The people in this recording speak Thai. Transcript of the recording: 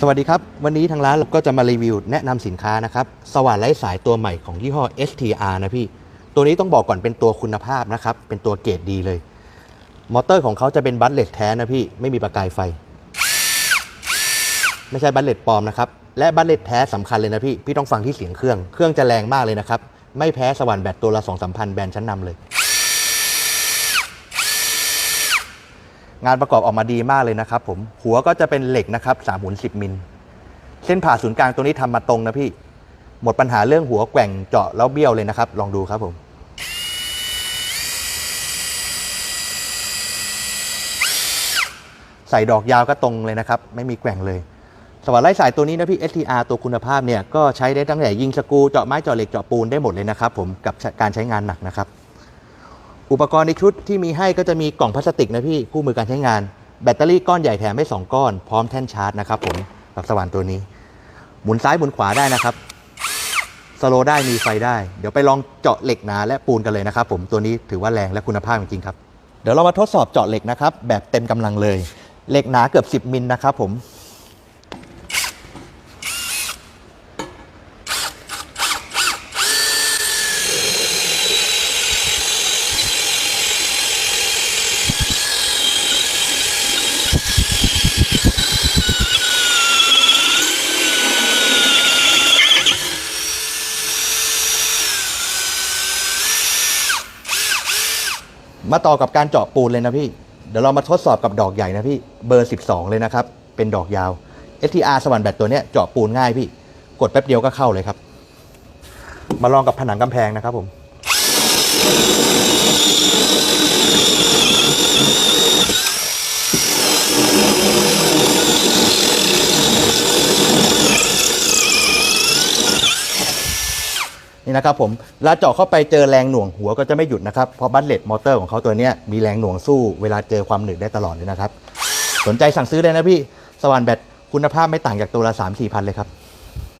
สวัสดีครับ วันนี้ทางร้านเราก็จะมารีวิวแนะนำสินค้านะครับสว่านไร้สายตัวใหม่ของยี่ห้อ STR นะพี่ ตัวนี้ต้องบอกก่อนเป็นตัวคุณภาพนะครับ เป็นตัวเกรดดีเลย มอเตอร์ของเขาจะเป็นบัตเลตแท้นะพี่ ไม่มีประกายไฟ ไม่ใช่บัตเลตปลอมนะครับ และบัตเลตแท้สำคัญเลยนะพี่ พี่ต้องฟังที่เสียงเครื่อง เครื่องจะแรงมากเลยนะครับ ไม่แพ้สว่านแบตตัวละ2 3 0 0 0แบรนด์ชั้นนำเลย งานประกอบออกมาดีมากเลยนะครับผมหัวก็จะเป็นเหล็กนะครับ3หุ่น10มิล เส้นผ่าศูนย์กลางตัวนี้ทำมาตรงนะพี่ หมดปัญหาเรื่องหัวแกว่งเจาะแล้วเบี้ยวเลยนะครับ ลองดูครับผมใส่ดอกยาวก็ตรงเลยนะครับ ไม่มีแกว่งเลย สว่านไร้สายตัวนี้นะพี่ STR ตัวคุณภาพเนี่ยก็ใช้ได้ตั้งแต่ยิงสกูเจาะไม้เจาะเหล็กเจาะปูนได้หมดเลยนะครับผมกับการใช้งานหนักนะครับ อุปกรณ์ในชุดที่มีให้ก็จะมีกล่องพลาสติกนะพี่คู่มือการใช้งาน แบตเตอรี่ก้อนใหญ่แถมให้2ก้อน พร้อมแท่นชาร์จนะครับผมกับสว่านตัวนี้ หมุนซ้ายหมุนขวาได้นะครับสโลได้มีไฟได้ เดี๋ยวไปลองเจาะเหล็กหนาและปูนกันเลยนะครับผมตัวนี้ถือว่าแรงและคุณภาพจริงครับ เดี๋ยวเรามาทดสอบเจาะเหล็กนะครับแบบเต็มกำลังเลย เหล็กหนาเกือบ 10มิลนะครับผม มาต่อกับการเจาะปูนเลยนะพี่ เดี๋ยวเรามาทดสอบกับดอกใหญ่นะพี่เบอร์ 12 เลยนะครับ เป็นดอกยาว STR สว่านแบตตัวเนี้ยเจาะปูนง่ายพี่ กดแป๊บเดียวก็เข้าเลยครับ มาลองกับผนังกำแพงนะครับผม นี่นะครับผมเวลาเจาะเข้าไปเจอแรงหน่วงหัวก็จะไม่หยุดนะครับเพราะบัตเลตมอเตอร์ของเขาตัวเนี้ยมีแรงหน่วงสู้เวลาเจอความหนืดได้ตลอดเลยนะครับ สนใจสั่งซื้อเลยนะพี่สว่านแบตคุณภาพไม่ต่างจากตัวละ3 4พันเลยครับ